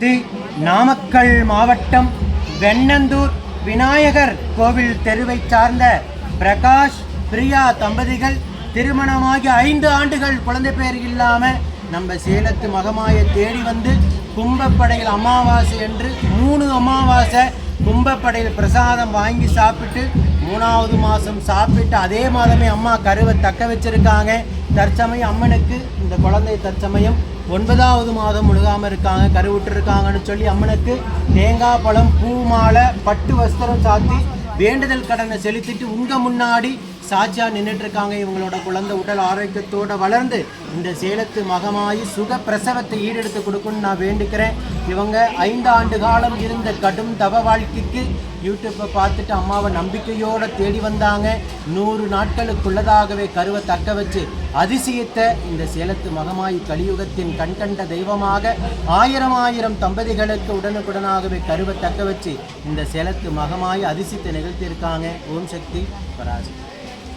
தி நாமக்கல் மாவட்டம் வெண்ணந்தூர் விநாயகர் கோவில் தெருவை சார்ந்த பிரகாஷ் பிரியா தம்பதிகள் திருமணமாகி ஐந்து ஆண்டுகள் குழந்தை பேர் இல்லாமல் நம்ம சேலத்து மகமாயை தேடி வந்து கும்பப்படையில் அமாவாசை என்று மூணு அமாவாசை கும்பப்படையில் பிரசாதம் வாங்கி சாப்பிட்டு மூணாவது மாதம் சாப்பிட்டு அதே மாதமே அம்மா கருவை தக்க வச்சுருக்காங்க. தற்சமயம் அம்மனுக்கு இந்த குழந்தை தற்சமயம் ஒன்பதாவது மாதம் முழுகாமல் இருக்காங்க கருவிட்டுருக்காங்கன்னு சொல்லி அம்மனுக்கு தேங்காய் பழம் பூ மாலை பட்டு வஸ்திரம் சாத்தி வேண்டுதல் கடனை செலுத்திட்டு உங்கள் முன்னாடி சாட்சியா நின்றுட்டு இருக்காங்க இவங்களோட குழந்தை உடல் ஆரோக்கியத்தோட வளர்ந்து இந்த சேலத்து மகமாயி சுக பிரசவத்தை ஈடெடுத்து கொடுக்கணும்னு நான் வேண்டுக்கிறேன். இவங்க ஐந்து ஆண்டு காலம் இருந்த கடும் தவ வாழ்க்கைக்கு யூடியூப்பை பார்த்துட்டு அம்மாவை நம்பிக்கையோட தேடி வந்தாங்க. நூறு நாட்களுக்குள்ளதாகவே கருவை தக்க வச்சு அதிசயத்தை இந்த சேலத்து மகமாயி கலியுகத்தின் கண்கண்ட தெய்வமாக ஆயிரம் ஆயிரம் தம்பதிகளுக்கு உடனுக்குடனாகவே கருவை தக்க வச்சு இந்த சேலத்து மகமாயி அதிசயத்தை நிகழ்த்தியிருக்காங்க. ஓம் சக்தி பராசக்தி.